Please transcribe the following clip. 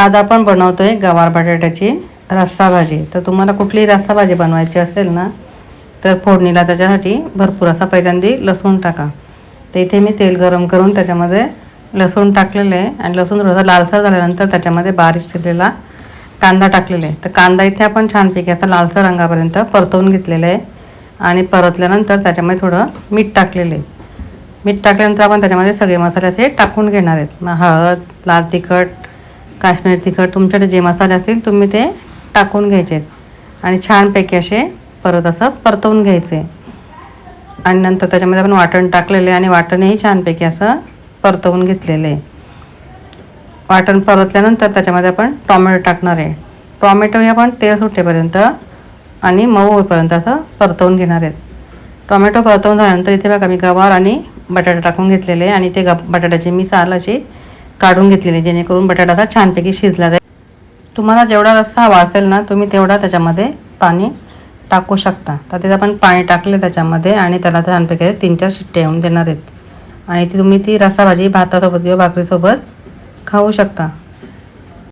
आज आपण आहे गवार बटाट्याची रस्सा भाजी. तर तुम्हाला कुठलीही रस्सा भाजी बनवायची असेल ना तर फोडणीला त्याच्यासाठी भरपूर असा पहिल्यांदा लसूण टाका. तर इथे मी तेल गरम करून त्याच्यामध्ये लसूण टाकलेलं आहे आणि लसूण थोडासा लालसर झाल्यानंतर त्याच्यामध्ये बारीक चिरलेला कांदा टाकलेला आहे. तर कांदा इथे आपण छानपैकी असा लालसर रंगापर्यंत परतवून घेतलेला आहे आणि परतल्यानंतर त्याच्यामध्ये थोडं मीठ टाकलेलं आहे. मीठ टाकल्यानंतर आपण त्याच्यामध्ये सगळे मसाले असे टाकून घेणार आहेत. मग हळद लाल तिखट काश्मीर तिखट तुमच्याकडे जे मसाले असतील तुम्ही ते टाकून घ्यायचे. आहेत आणि छानपैकी असे परत असं परतवून घ्यायचे. आणि नंतर त्याच्यामध्ये आपण वाटण टाकलेले आणि वाटणही छानपैकी असं परतवून घेतलेले. वाटण परतल्यानंतर त्याच्यामध्ये आपण टॉमॅटो टाकणार आहे. टॉमॅटो हे आपण तेल सुटेपर्यंत आणि मऊ होईपर्यंत असं परतवून घेणार आहेत. टोमॅटो परतवून झाल्यानंतर इथे बघा मी गवार आणि बटाटा टाकून घेतलेले आहे आणि ते ग बटाट्याची मी साल अशी काढून घेतलेली जेणेकरून बटाटा असा छानपैकी शिजला जाईल. तुम्हाला जेवढा रस्सा हवा असेल ना तुम्ही तेवढा त्याच्यामध्ये पाणी टाकू शकता. तर त्याचं आपण पाणी टाकले त्याच्यामध्ये आणि त्याला छानपैकी तीन चार शिट्टे येऊन देणार आहेत. आणि ती तुम्ही ती रस्सा भाजी भातासोबत किंवा भाकरीसोबत खाऊ शकता.